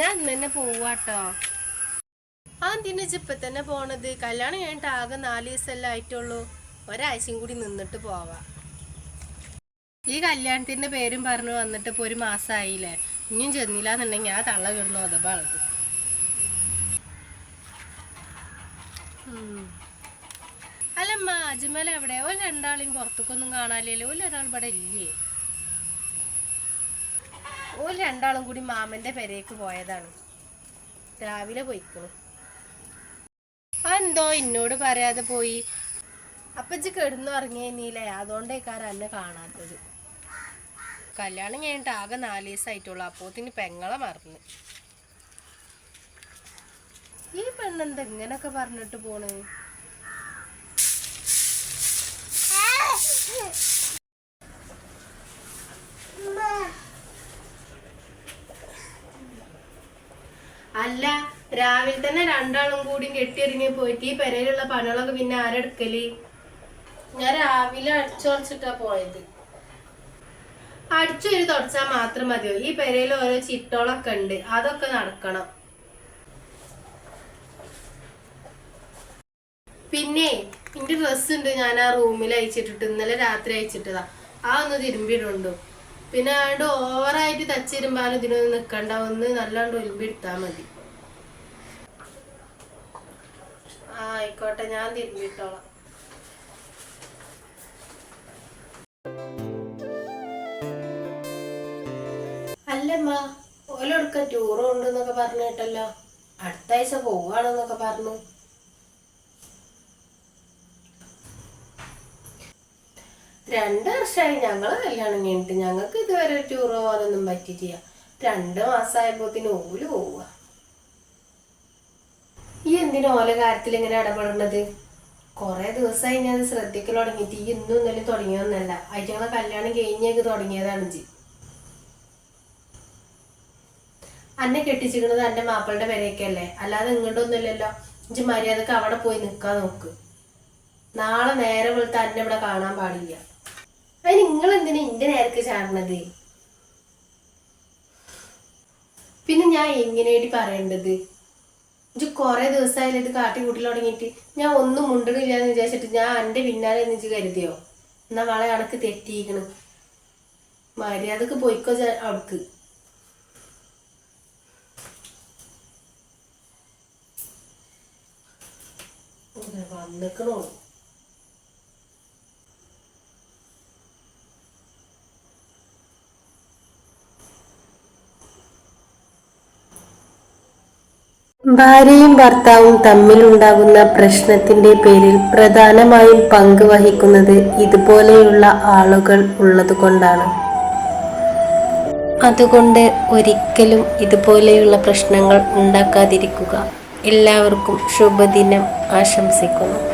ഞാൻ തന്നെ പോവാട്ടോ. ആ തിന്നിച്ച് ഇപ്പൊ തന്നെ പോണത്. കല്യാണം കഴിഞ്ഞിട്ട് ആകെ നാല് ദിവസമല്ലേ ആയിട്ടുള്ളൂ. ഒരാഴ്ചയും കൂടി നിന്നിട്ട് പോവാ. ഈ കല്യാണത്തിന്റെ പേരും പറഞ്ഞു വന്നിട്ട് ഇപ്പൊ ഒരു മാസമായില്ലേ ഇനിയും ചെന്നില്ല എന്നുണ്ടെങ്കിൽ ആ തള്ള കിടന്നു അതപ്പാളത് അല്ലമ്മ അജ്മൽ എവിടെ? ഒരു രണ്ടാളെയും പുറത്തേക്കൊന്നും കാണാനില്ലല്ലോ. ഒരു ഒരാൾ ഇവിടെ ഇല്ലേ? ഒരു രണ്ടാളും കൂടി മാമന്റെ പെരേക്ക് പോയതാണ്. രാവിലെ പോയിക്കണു. എന്തോ എന്നോട് പറയാതെ പോയി. അപ്പച്ചി കെടുന്നു ഇറങ്ങിയില്ലേ അതുകൊണ്ടേക്കാരം എന്നെ കാണാത്തത്. കല്യാണം കഴിഞ്ഞിട്ട് ആകെ നാല് ദിവസമായിട്ടുള്ളൂ അപ്പോത്തിന് പെങ്ങളെ മറന്ന്. ഈ പെണ്ണെന്താ ഇങ്ങനൊക്കെ പറഞ്ഞിട്ട് പോണ്? അല്ല രാവിലെ തന്നെ രണ്ടാളും കൂടി കെട്ടിയിറങ്ങി പോയിട്ട് ഈ പെരയിലുള്ള പണികളൊക്കെ പിന്നെ ആരെടുക്കൽ? ഞാൻ രാവിലെ അടിച്ചുറച്ചിട്ടാ പോയത്. അടിച്ചൊരു തുടച്ചാൽ മാത്രം മതിയോ ഈ പെരയിൽ ഓരോ ചിട്ടോളൊക്കെ ഉണ്ട്. അതൊക്കെ നടക്കണം. പിന്നെ എന്റെ ഡ്രസ്സ് ഉണ്ട്. ഞാൻ ആ റൂമിൽ അയച്ചിട്ടിട്ട് ഇന്നലെ രാത്രി അയച്ചിട്ടതാ. ആ ഒന്ന് തിരുമ്പിടുണ്ടു പിന്നെ അതുകൊണ്ട് ഓവറായിട്ട് തച്ചിരുമ്പാനും ഇതിനൊന്നും നിക്കണ്ട. ഒന്ന് നല്ലാണ്ട് ഒലുമ്പി എടുത്താൽ മതി. ആ ആയിക്കോട്ടെ. ഞാൻ തിരുമ്പിട്ടോളാം അല്ലമ്മ ഓലെടുക്ക ടൂറ് ഉണ്ടെന്നൊക്കെ പറഞ്ഞു കേട്ടല്ലോ. അടുത്ത ആഴ്ച പോവാണെന്നൊക്കെ പറഞ്ഞു. രണ്ട് വർഷമായി ഞങ്ങളെ കല്യാണം കഴിഞ്ഞിട്ട്. ഞങ്ങൾക്ക് ഇതുവരെ ടൂർ പോകാനൊന്നും പറ്റിയിട്ടില്ല. രണ്ട് മാസമായപ്പോത്തിന് ഓൽ പോവുക ഈ എന്തിനാ ഓല കാര്യത്തിൽ ഇങ്ങനെ ഇടപെടുന്നത് കൊറേ ദിവസമായി ഞാൻ ശ്രദ്ധിക്കൽ തുടങ്ങിയിട്ട്. ഈ ഇന്നും ഇന്നലെ തുടങ്ങിയൊന്നല്ല. അയറ്റങ്ങളെ കല്യാണം കഴിഞ്ഞേക്ക് തുടങ്ങിയതാണ് ജി അന്നെ കെട്ടിച്ചിരിക്കുന്നത് അന്റെ മാപ്പിളുടെ പേരേക്കല്ലേ അല്ലാതെ ഇങ്ങോട്ടൊന്നുമില്ലല്ലോ. ഇഞ്ചി മര്യാദയ്ക്ക് അവിടെ പോയി നിക്കാൻ നോക്ക്. നാളെ നേരെ പോലത്തെ അന്നെ ഇവിടെ കാണാൻ പാടില്ല. അതിന് നിങ്ങൾ എന്തിനാ ഇന്റെ നേരക്ക് ചാടണത്? പിന്നെ ഞാൻ എങ്ങനെയായിട്ട് പറയേണ്ടത്? ഇജ്ജ് കൊറേ ദിവസമായാലും ഇത് കാട്ടി കൂട്ടിൽ തുടങ്ങിയിട്ട്. ഞാൻ ഒന്നും മുണ്ടണില്ല എന്ന് വിചാരിച്ചിട്ട് ഞാൻ എന്റെ പിന്നാലെ എന്ന് ഇജ്ജ് കരുതിയോ? എന്നാ വളെ അണക്ക് തെറ്റിയിരിക്കണം. മര്യാദയ്ക്ക് പോയിക്കോ അവിടക്ക്. വന്നിക്കണോ ഭാര്യയും ഭർത്താവും തമ്മിലുണ്ടാകുന്ന പ്രശ്നത്തിന്റെ പേരിൽ പ്രധാനമായും പങ്ക് വഹിക്കുന്നത് ഇതുപോലെയുള്ള ആളുകൾ ഉള്ളതുകൊണ്ടാണ്. അതുകൊണ്ട് ഒരിക്കലും ഇതുപോലെയുള്ള പ്രശ്നങ്ങൾ ഉണ്ടാക്കാതിരിക്കുക. എല്ലാവർക്കും ശുഭദിനം ആശംസിക്കുന്നു.